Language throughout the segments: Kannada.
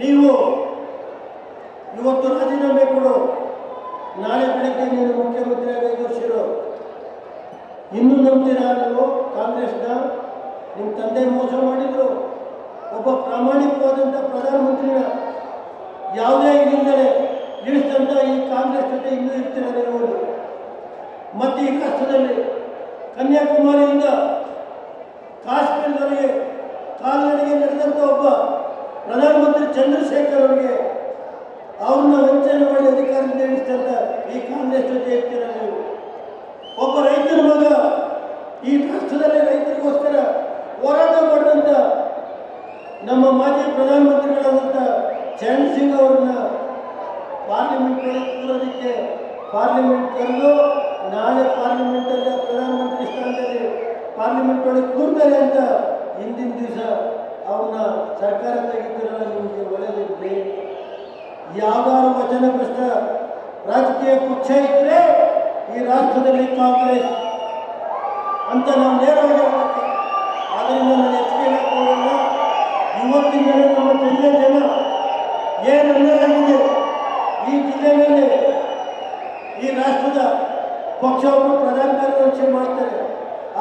ನೀವು ಇವತ್ತು ರಾಜೀನಾಮೆ ಕೊಡು. ನಾಳೆ ಬೆಳಗ್ಗೆ ನೀನು ಮುಖ್ಯಮಂತ್ರಿಯಾಗಿ ಎದುರಿಸಿರು ಇನ್ನೂ ನಂಬ್ತೀರಾ ನೀವು? ಕಾಂಗ್ರೆಸ್ನ? ನಿಮ್ಮ ತಂದೆ ಮೋಸ ಮಾಡಿದ್ರು. ಒಬ್ಬ ಪ್ರಾಮಾಣಿಕವಾದಂಥ ಪ್ರಧಾನಮಂತ್ರಿನ ಯಾವುದೇ ಇಲ್ಲದೆ ಇಳಿಸಿದಂಥ ಈ ಕಾಂಗ್ರೆಸ್ ಜೊತೆ ಇನ್ನೂ ಇರ್ತೀರ ನೀವು? ಮತ್ತು ಈ ಕಷ್ಟದಲ್ಲಿ ಕನ್ಯಾಕುಮಾರಿಯಿಂದ ಕಾಶ್ಮೀರದವರೆಗೆ ಕಾಲ್ನಡಿಗೆ ನಡೆದಂಥ ಒಬ್ಬ ಪ್ರಧಾನಮಂತ್ರಿ ಚಂದ್ರಶೇಖರ್ ಅವರಿಗೆ ಅವ್ರನ್ನ ವಂಚನೆ ಮಾಡಿ ಅಧಿಕಾರದಿಂದ ಇಳಿಸಿದಂಥ ಈ ಕಾಂಗ್ರೆಸ್ ಜೊತೆ ಹೇಳ್ತೀರ ಒಬ್ಬ ರೈತನ ಮಗ ಈ ರಾಷ್ಟ್ರದಲ್ಲಿ ರೈತರಿಗೋಸ್ಕರ ಹೋರಾಟ ಮಾಡಿದಂಥ ನಮ್ಮ ಮಾಜಿ ಪ್ರಧಾನಮಂತ್ರಿಗಳಾದಂಥ ಚರಣ್ ಸಿಂಗ್ ಅವ್ರನ್ನ ಪಾರ್ಲಿಮೆಂಟ್ ಕೂರೋದಕ್ಕೆ ಪಾರ್ಲಿಮೆಂಟ್ ಕರೆದು ನಾಳೆ ಪಾರ್ಲಿಮೆಂಟಲ್ಲಿ ಪ್ರಧಾನಮಂತ್ರಿ ಸ್ಥಾನದಲ್ಲಿ ಪಾರ್ಲಿಮೆಂಟ್ ಒಳಗೆ ಕೂರ್ತಾರೆ ಅಂತ ಹಿಂದಿನ ದಿವಸ ಅವನ್ನ ಸರ್ಕಾರ ತೆಗಿತಿರಲ್ಲ ನಿಮಗೆ ಒಳ್ಳೆದಿದ್ರೆ ಯಾವ್ದಾದ್ರು ಪ್ರಶ್ನ ರಾಜಕೀಯ ಪಕ್ಷ ಇದ್ರೆ ಈ ರಾಷ್ಟ್ರದಲ್ಲಿ ಕಾಂಗ್ರೆಸ್ ಅಂತ ನಾವು ನೇರವಾಗಿ ಆದ್ದರಿಂದ ನಾನು ಎಚ್ಚರಿಕೆ ಹೇಳಕ್ ಇವತ್ತಿನ ನಮ್ಮ ಜಿಲ್ಲೆ ಜನ ಏನು ಈ ಈ ಮೇಲೆ ಈ ರಾಷ್ಟ್ರದ ಪಕ್ಷವನ್ನು ಪ್ರಧಾನ ಕಾರ್ಯದರ್ಶಿ ಮಾಡ್ತಾರೆ.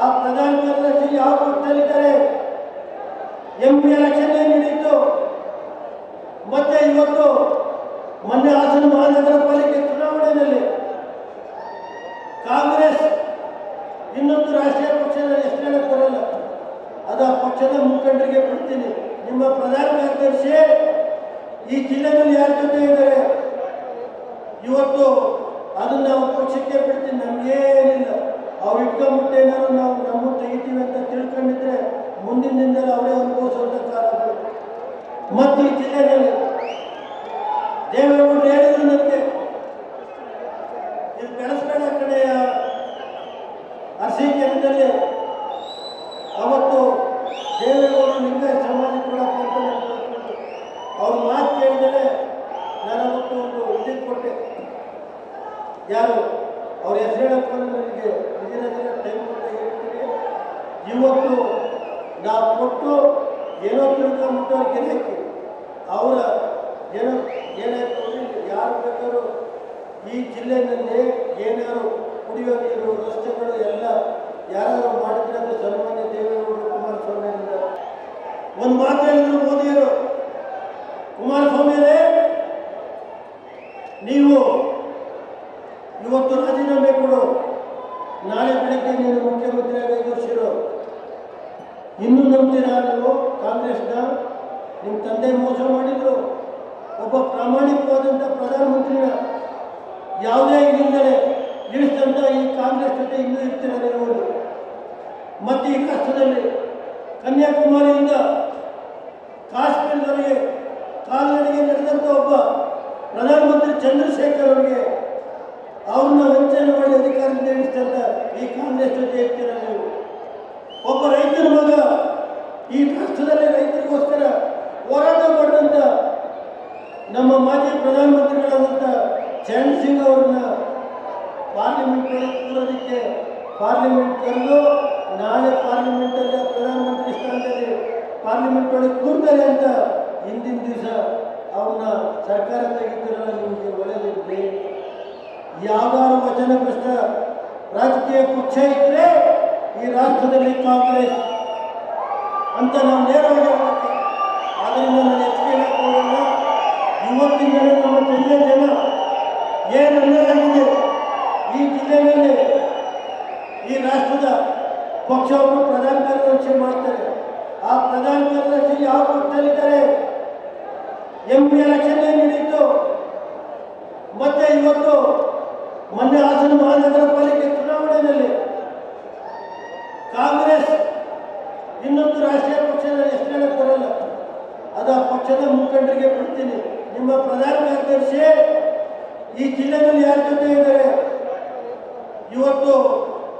ಆ ಪ್ರಧಾನ ಕಾರ್ಯದರ್ಶಿ ಯಾವ ಪಕ್ಷದಲ್ಲಿದ್ದಾರೆ? ಎಂ ಪಿ ಎಲೆಕ್ಷನ್ ನಡೀತು ಮತ್ತೆ ಇವತ್ತು ಮೊನ್ನೆ ಹಾಸನ ಮಹಾನಗರ ಪಾಲಿಕೆ ಚುನಾವಣೆಯಲ್ಲಿ ಕಾಂಗ್ರೆಸ್ ಇನ್ನೊಂದು ರಾಷ್ಟ್ರೀಯ ಪಕ್ಷದ ಹೆಸರು ಹೇಳಕ್ ಬರಲ್ಲ, ಅದು ಆ ಪಕ್ಷದ ಮುಖಂಡರಿಗೆ ಬಿಡ್ತೀನಿ ನಿಮ್ಮ ಪ್ರಧಾನ ಕಾರ್ಯದರ್ಶಿ ಈ ಜಿಲ್ಲೆಯಲ್ಲಿ ಯಾರ ಜೊತೆ ಇದ್ದಾರೆ? ಇವತ್ತು ಅದನ್ನ ನಾವು ಪಕ್ಷಕ್ಕೆ ಬಿಡ್ತೀನಿ. ನಮ್ಗೇನಿಲ್ಲ. ಅವ್ರು ಇಟ್ಕೊಂಡ್ಬಿಟ್ಟೇನಾದ್ರು ನಾವು ನಮ್ಮ ತೆಗಿತೀವಿ ಅಂತ ತಿಳ್ಕೊಂಡಿದ್ರೆ ಮುಂದಿನ ದಿನದಲ್ಲಿ ಅವರೇ ಅನುಭವಿಸುವಂಥ ಮತ್ತು ಈ ಜಿಲ್ಲೆಯಲ್ಲಿ ದೇವೇಗೌಡರು ಹೇಳಿದ್ರು ನನಗೆ ಇದು ಬೆಳೆಸ್ಬೇಡ ಕಡೆಯ ಅರಸೀಕೆರೆಯಲ್ಲಿ ಅವತ್ತು ದೇವೇಗೌಡರು ನಿಮಗೆ ಸಮಾಜ ಕೊಡಪ್ಪ ಅಂತ. ಅವ್ರ ಮಾತು ಕೇಳಿದರೆ ನಾನು ಅವತ್ತು ಒಂದು ಇದಕ್ಕೆ ಕೊಟ್ಟೆ. ಯಾರು? ಅವ್ರ ಹೆಸರು ಹೇಳಪ್ಪ ನನಗೆ ದಿನ ದಿನ ಟೈಮ್ ಕೊಟ್ಟು ಹೇಳ್ತೀನಿ ಇವತ್ತು ನಾವು ಕೊಟ್ಟು ಏನೋ ತಿಳ್ಕೊಂಬಿಟ್ಟು ಅವ್ರಿಗೆ ಏನಾಯ್ತು ಅವರ ಏನೋ ಏನಾಯ್ತು ಅಂದ್ರೆ ಯಾರು ಬೇಕಾದ್ರೂ ಈ ಜಿಲ್ಲೆಯಲ್ಲಿ ಏನಾದ್ರು ಕುಡಿಯೋ ನೀರು ರಸ್ತೆಗಳು ಎಲ್ಲ ಯಾರಾದರೂ ಮಾಡಿದ್ರೆ ಅದು ಸನ್ಮಾನ್ಯ ದೇವೇಗೌಡರು ಕುಮಾರಸ್ವಾಮಿ ಒಂದು ಮಾತು ಹೇಳಿದ್ರು ಮೋದಿಯವರು, ಕುಮಾರಸ್ವಾಮಿಯವರೇ, ನೀವು ಇವತ್ತು ರಾಜೀನಾಮೆ ಕೊಡು. ನಾಳೆ ಬೆಳಗ್ಗೆ ನೀನು ಮುಖ್ಯಮಂತ್ರಿಯಾಗಿ ಇರು ಇನ್ನೂ ನಂಬ್ತೀರಾ ನೀವು ಕಾಂಗ್ರೆಸ್ನ? ನಿಮ್ಮ ತಂದೆ ಮೋಸ ಮಾಡಿದ್ರು. ಒಬ್ಬ ಪ್ರಾಮಾಣಿಕವಾದಂಥ ಪ್ರಧಾನಮಂತ್ರಿನ ಯಾವುದೇ ಇಲ್ಲಿಂದಲೇ ಇಳಿಸಿದಂಥ ಈ ಕಾಂಗ್ರೆಸ್ ಜೊತೆ ಇನ್ನೂ ಇರ್ತೀರ ನೀವು? ಮತ್ತು ಈ ಕಷ್ಟದಲ್ಲಿ ಕನ್ಯಾಕುಮಾರಿಯಿಂದ ಕಾಶ್ಮೀರದವರಿಗೆ ಕಾಲ್ನಡಿಗೆ ನಡೆದಂಥ ಒಬ್ಬ ಪ್ರಧಾನಮಂತ್ರಿ ಚಂದ್ರಶೇಖರ್ ಅವರಿಗೆ ಅವ್ರನ್ನ ವಂಚನೆ ಮಾಡಿ ಅಧಿಕಾರದಿಂದ ಇಳಿಸಿದಂಥ ಈ ಕಾಂಗ್ರೆಸ್ ಜೊತೆ ಇರ್ತೀರ ನೀವು? ಒಬ್ಬ ಈ ರಾಷ್ಟ್ರದಲ್ಲಿ ರೈತರಿಗೋಸ್ಕರ ಹೋರಾಟ ನಮ್ಮ ಮಾಜಿ ಪ್ರಧಾನಮಂತ್ರಿಗಳಾದಂಥ ಚರಣ್ ಸಿಂಗ್ ಅವ್ರನ್ನ ಪಾರ್ಲಿಮೆಂಟ್ ಒಳಗೆ ಕೂರೋದಕ್ಕೆ ಪಾರ್ಲಿಮೆಂಟ್ ತಂದು ನಾಳೆ ಪಾರ್ಲಿಮೆಂಟಲ್ಲಿ ಪ್ರಧಾನಮಂತ್ರಿ ಸ್ಥಾನದಲ್ಲಿ ಪಾರ್ಲಿಮೆಂಟ್ ಒಳಗೆ ಕೂರ್ತಾರೆ ಅಂತ ಹಿಂದಿನ ದಿವಸ ಅವನ್ನ ಸರ್ಕಾರ ತೆಗಿತಿರಲ್ಲ ನಿಮಗೆ ಒಳ್ಳೆದಿದ್ರೆ ಯಾವ್ದಾದ್ರು ವಚನಗ್ರಸ್ತ ರಾಜಕೀಯ ಪಕ್ಷ ಇದ್ರೆ ಈ ರಾಷ್ಟ್ರದಲ್ಲಿ ಕಾಂಗ್ರೆಸ್ ಅಂತ ನಾವು ನೇರವಾಗಿ ಹೇಳ್ತೀವಿ ಆದ್ದರಿಂದ ನಾನು ಹೆಚ್ಚಿಗೆ ಹೇಳಕ್ ಹೋಗಲ್ಲ ಇವತ್ತಿಂದಲೇ ನಮ್ಮ ಜಿಲ್ಲೆ ಜನ ಏನು ಅನ್ಯಾಯವಾಗಿದೆ ಈ ಜಿಲ್ಲೆಯಲ್ಲಿ ಈ ರಾಷ್ಟ್ರದ ಪಕ್ಷವನ್ನು ಪ್ರಧಾನ ಕಾರ್ಯದರ್ಶಿ ಮಾಡ್ತಾರೆ. ಆ ಪ್ರಧಾನ ಕಾರ್ಯದರ್ಶಿ ಯಾವ ಪಕ್ಷದಲ್ಲಿದ್ದಾರೆ? ಎಂ ಪಿ ಎಲೆಕ್ಷನ್ ಏನು ನಡೀತು? ಮತ್ತೆ ಇವತ್ತು ಮೊನ್ನೆ ಹಾಸನ ಮಹಾನಗರ ಪಾಲಿಕೆ ಚುನಾವಣೆಯಲ್ಲಿ ಕಾಂಗ್ರೆಸ್ ಇನ್ನೊಂದು ರಾಷ್ಟ್ರೀಯ ಹೆಸರು ಹೇಳಕ್ ಬರಲ್ಲ? ಅದು ಪಕ್ಷದ ಮುಖಂಡರಿಗೆ ಬಿಡ್ತೀನಿ ನಿಮ್ಮ ಪ್ರಧಾನ ಕಾರ್ಯದರ್ಶಿ, ಈ ಜಿಲ್ಲೆಯಲ್ಲಿ ಯಾರ ಜೊತೆ ಇದ್ದಾರೆ? ಇವತ್ತು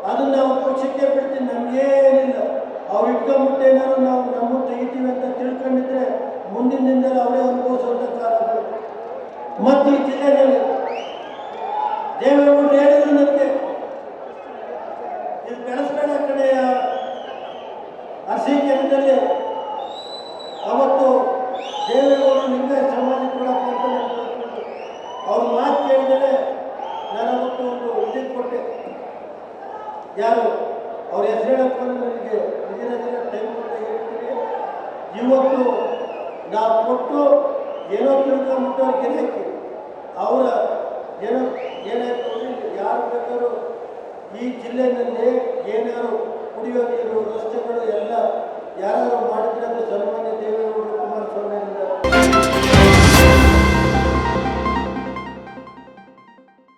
ಅದನ್ನ ನಾವು ಪಕ್ಷಕ್ಕೆ ಬಿಡ್ತೀನಿ. ನಮ್ಗೇನಿಲ್ಲ. ಅವ್ರು ಇಟ್ಕೊಂಡ್ಬಿಟ್ಟು ನಾನು ನಾವು ನಮ್ಮ ತೆಗಿತೀವಿ ಅಂತ ತಿಳ್ಕೊಂಡಿದ್ರೆ ಮುಂದಿನ ದಿನದಲ್ಲಿ ಅವರೇ ಅನುಭವಿಸುವಂಥ ಕಾಲ ಮತ್ತು ಈ ಜಿಲ್ಲೆಯಲ್ಲಿ ದೇವೇಗೌಡರು ಹೇಳಿದ್ರು ನನಗೆ ಇದು ಬೆಳೆಸ್ಬೇಡ ಕಡೆಯ ಅರಸೀಕೆರೆಯಲ್ಲಿ ಅವತ್ತು ದೇವೇಗೌಡರು ಲಿಂಗಾಯತ ಸಮಾಜ ಕೊಡಪ್ಪ ಅಂತ ನಾನು ಕೇಳ್ಕೊಂಡೆ. ಅವ್ರ ಮಾತು ಕೇಳಿದರೆ ನಾನು ಅವತ್ತು ಒಂದು ಇದಕ್ಕೆ ಕೊಟ್ಟೆ ಯಾರು? ಅವ್ರ ಹೆಸರು ಹೇಳಕ್ಕೆ ನನಗೆ ಮುಂದಿನ ದಿನ ಟೈಮ್ ಅಂತ ಹೇಳ್ತೀನಿ ಇವತ್ತು ನಾವು ಕೊಟ್ಟು ಏನೋ ತಿಳ್ಕೊಂಡ್ಬಿಟ್ಟು ಹಾಕಿ ಅವರ ಏನೋ ಏನಾಯ್ತು ಅಂದರೆ ಯಾರು ಬೇಕಾದ್ರೂ ಈ ಜಿಲ್ಲೆಯಲ್ಲಿ ಏನಾದ್ರು ಕುಡಿಯೋ ನೀರು, ರಸ್ತೆಗಳು ಎಲ್ಲ ಯಾರಾದರೂ ಮಾಡಿದ್ರೆ ಅದು ಸನ್ಮಾನ್ಯ ದೇವೇಗೌಡರು ಕುಮಾರಸ್ವಾಮಿ